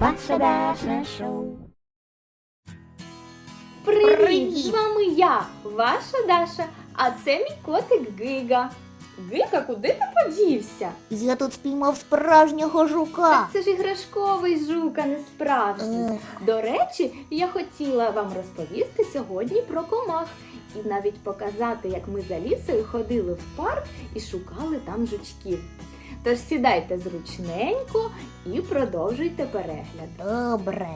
Дашне шоу. Привіт! З вами я, ваша Даша, а це мій котик Гига. Гига, куди ти подівся? Я тут спіймав справжнього жука. Так це ж іграшковий жук, а не справжній. До речі, я хотіла вам розповісти сьогодні про комах і навіть показати, як ми за лісою ходили в парк і шукали там жучків. Тож сідайте зручненько і продовжуйте перегляд. Добре.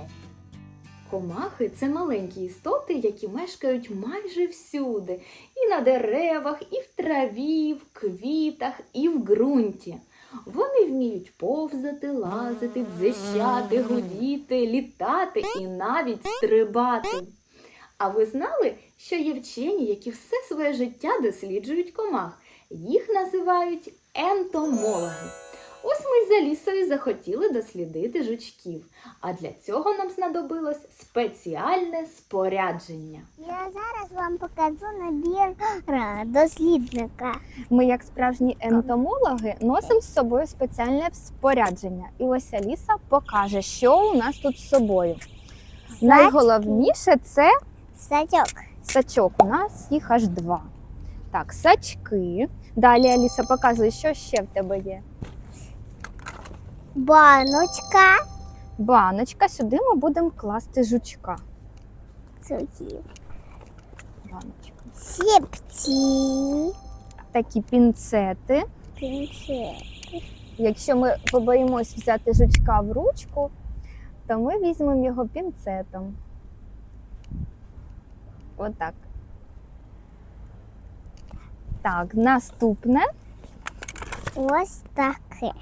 Комахи це маленькі істоти, які мешкають майже всюди, і на деревах, і в траві, в квітах, і в ґрунті. Вони вміють повзати, лазити, дзищати, гудіти, літати і навіть стрибати. А ви знали, що є вчені, які все своє життя досліджують комах? Їх називають ентомологи. Ось ми за лісою захотіли дослідити жучків. А для цього нам знадобилось спеціальне спорядження. Я зараз вам покажу набір е, дослідника. Ми, як справжні ентомологи, носимо з собою спеціальне спорядження. І ось Аліса покаже, що у нас тут з собою. Найголовніше це Сачок. сачок. У нас їх аж два. Так, сачки. Далі Аліса показує, що ще в тебе є. Баночка. Баночка. Сюди ми будемо класти жучка. Сухі. Баночка. Сіпці. Такі пінцети. Пінцет. Якщо ми побоїмось взяти жучка в ручку, то ми візьмемо його пінцетом. Отак. Так, наступне Ось таке.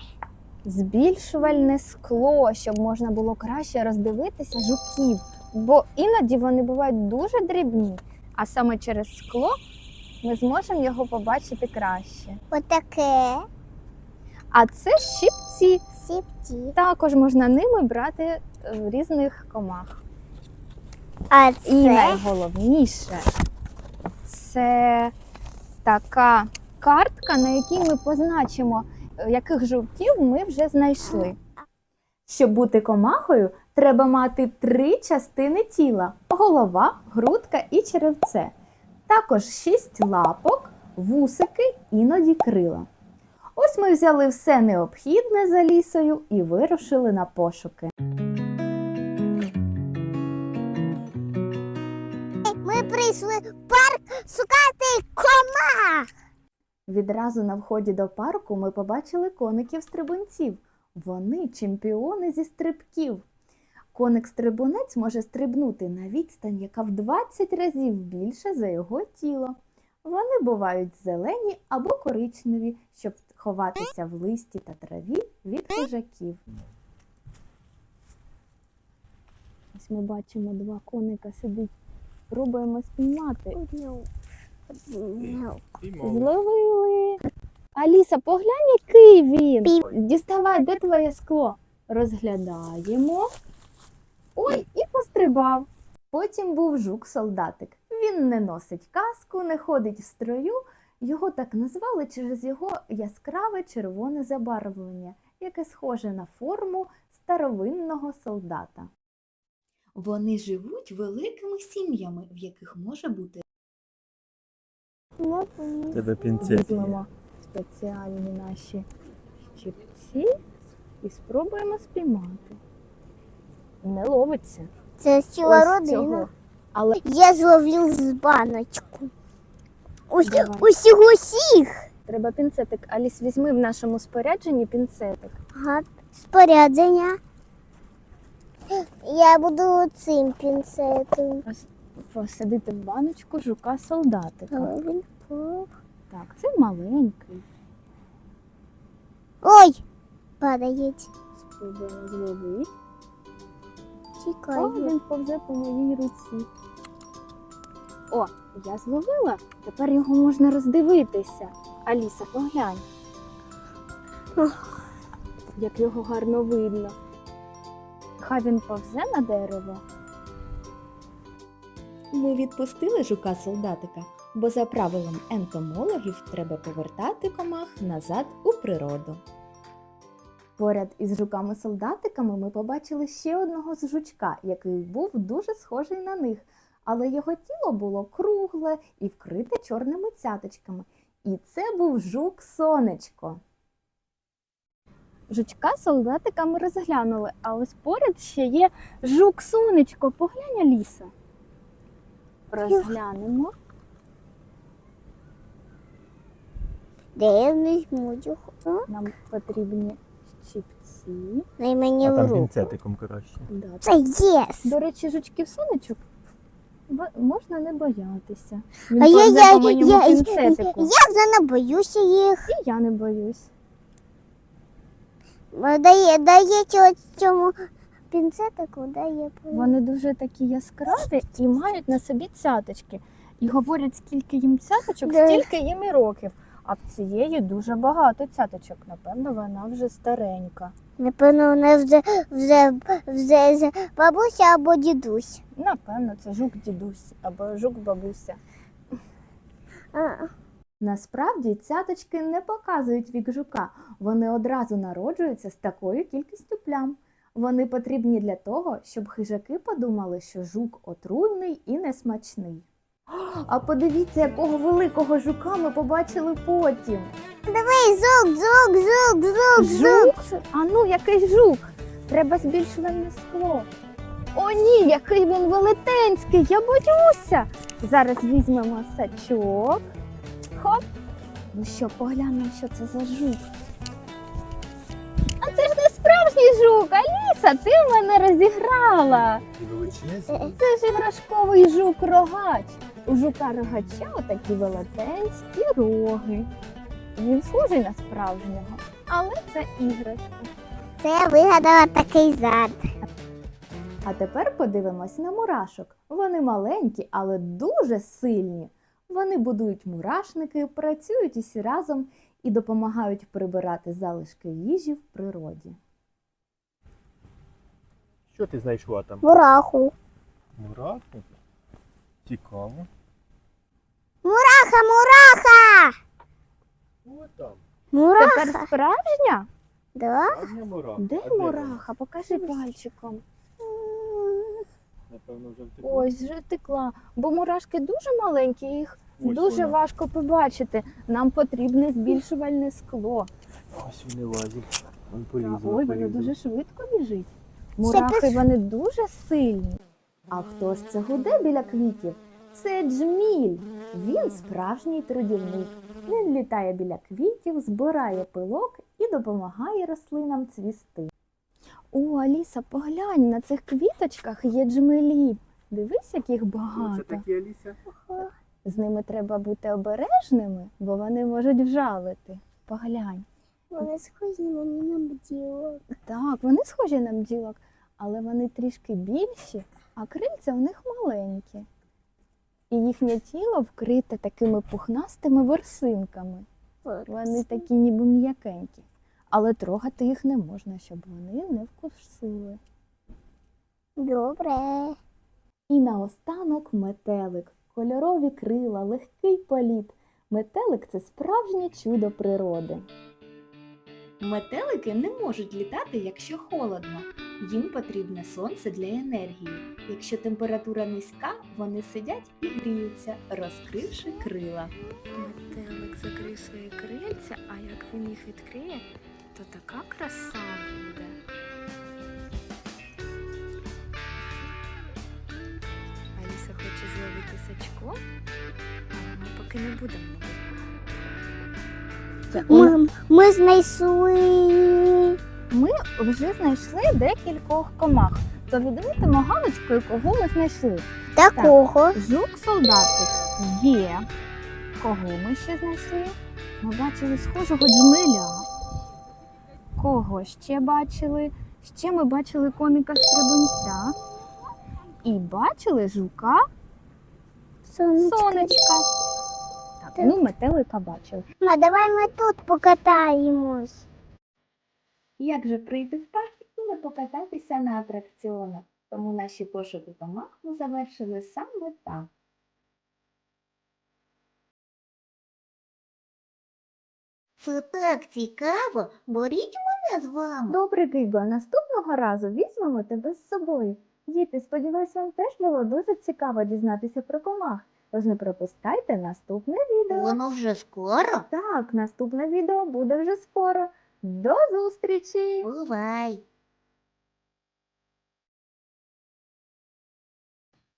збільшувальне скло, щоб можна було краще роздивитися жуків. Бо іноді вони бувають дуже дрібні, а саме через скло ми зможемо його побачити краще. Отаке. А це щипці. Сіпці. Також можна ними брати е, різних комах. А І найголовніше це така картка, на якій ми позначимо, е, яких жуків ми вже знайшли. Щоб бути комахою, треба мати три частини тіла: голова, грудка і черевце. Також шість лапок, вусики, іноді крила. Ось ми взяли все необхідне за лісою і вирушили на пошуки. ми прийшли в парк шукати комах. Відразу на вході до парку ми побачили коників-стрибунців. Вони чемпіони зі стрибків. Коник-стрибунець може стрибнути на відстань, яка в 20 разів більше за його тіло. Вони бувають зелені або коричневі, щоб ховатися в листі та траві від хижаків. Ось ми бачимо два коника сидить. Пробуємо спіймати. Зловили. Аліса, поглянь, який він. Діставай, де твоє скло? Розглядаємо. Ой, і пострибав. Потім був жук-солдатик. Він не носить каску, не ходить в строю. Його так назвали через його яскраве червоне забарвлення, яке схоже на форму старовинного солдата. Вони живуть великими сім'ями, в яких може бути Тебе пінцет. є. Візьмемо спеціальні наші щипці і спробуємо спіймати. Не ловиться. Це ціла Ось родина. цього. Але Я зловлю з баночку. Ус, Давай. усіх усіх. треба пінцетик. Аліс, візьми в нашому спорядженні пінцетик. Ага, спорядження. Я буду цим пінцетом. Посадити в баночку жука солдатика. Але він по- Так, це маленький. Ой! Падає. Спробуємо зловити. О, Тікає. він повзе по моїй руці. О, я зловила. Тепер його можна роздивитися. Аліса, поглянь. Як його гарно видно. Хай він повзе на дерево. Ми відпустили жука солдатика, бо за правилом ентомологів треба повертати комах назад у природу. Поряд із жуками-солдатиками ми побачили ще одного з жучка, який був дуже схожий на них, але його тіло було кругле і вкрите чорними цяточками. І це був жук сонечко. Жучка солдатика ми розглянули, а ось поряд ще є жук сонечко. Поглянь, Аліса. Розглянемо. Де я візьму його? Нам потрібні щипці. Дай мені А в там руку. пінцетиком краще. Да. Це єс. До речі, жучків сонечок можна не боятися. А я, я, по моєму я, я, пінцетику. я вже не боюся їх. І я не боюсь. Дає, ось цьому пінцетику, дає. Вони дуже такі яскраві і мають на собі цяточки. І говорять, скільки їм цяточок, Да. стільки їм і років. А в цієї дуже багато цяточок. Напевно, вона вже старенька. Напевно, вона вже, вже, вже, вже бабуся або дідусь. Напевно, це жук дідусь або жук бабуся. Насправді цяточки не показують вік жука. Вони одразу народжуються з такою кількістю плям. Вони потрібні для того, щоб хижаки подумали, що жук отруйний і несмачний. А подивіться, якого великого жука ми побачили потім. Ей, зук, зук, зук, зук, Жук? зук. А ну, який жук? Треба збільшувальне скло. О, ні, який він велетенський, я боюся. Зараз візьмемо сачок. Хоп. Ну що, поглянемо, що це за жук. А це ж не справжній жук, Аліса, ти в мене розіграла. Це ж іграшковий жук-рогач. У жука рогача отакі велетенські роги. Він схожий на справжнього, але це іграшка. Це я вигадала такий зад. А тепер подивимось на мурашок. Вони маленькі, але дуже сильні. Вони будують мурашники, працюють усі разом і допомагають прибирати залишки їжі в природі. Що ти знайшла там? Мураху. Мурахи? Цікаво. Мураха, мураха! О, там. Мураха. Тепер справжня? Да? Одня мураха. Де А вона? мураха? Покажи пальчиком. Напевно, вже втекла. Ось вже втекла. Бо мурашки дуже маленькі, їх Ось дуже вона. важко побачити. Нам потрібне збільшувальне скло. Ось він не лазить. Він полізла, Ой, воно полізла. дуже швидко біжить. Мурахи вони дуже сильні. А хто ж це гуде біля квітів? Це джміль. Він справжній трудівник. Він літає біля квітів, збирає пилок і допомагає рослинам цвісти. О, Аліса, поглянь, на цих квіточках є джмелі. Дивись, яких багато. це таке, Аліса? З ними треба бути обережними, бо вони можуть вжалити. Поглянь. Вони схожі на бділок. Так, вони схожі на бджілок, але вони трішки більші, а крильця у них маленькі. І їхнє тіло вкрите такими пухнастими ворсинками. Вони такі ніби м'якенькі. Але трогати їх не можна, щоб вони не вкусили. Добре. І наостанок метелик, кольорові крила, легкий політ. Метелик це справжнє чудо природи. Метелики не можуть літати, якщо холодно. Їм потрібне сонце для енергії. Якщо температура низька, вони сидять і гріються, розкривши крила. Метелик закрив свої крильця, а як він їх відкриє, то така краса буде. Аліса хоче зловити сачко, але ми поки не будемо. Ми, ми знайшли. Ми вже знайшли декількох комах. То відмітимо галочкою, кого ми знайшли. Такого. Жук солдатик є. Кого ми ще знайшли? Ми бачили схожого джмеля. Кого ще бачили? Ще ми бачили коника стрибунця. І бачили жука сонечка. Так, ну метелика бачили. Ма, давай ми тут покатаємось. Як же прийти в парк і не покататися на атракціонах? Тому наші пошуки комах ми завершили саме так. Це так цікаво. Беріть мене з вами. Добре, Гиго, наступного разу візьмемо тебе з собою. Діти, сподіваюсь, вам теж було дуже цікаво дізнатися про комах. Тож не пропускайте наступне відео. Воно вже скоро. Так, наступне відео буде вже скоро. До зустрічі! Бувай.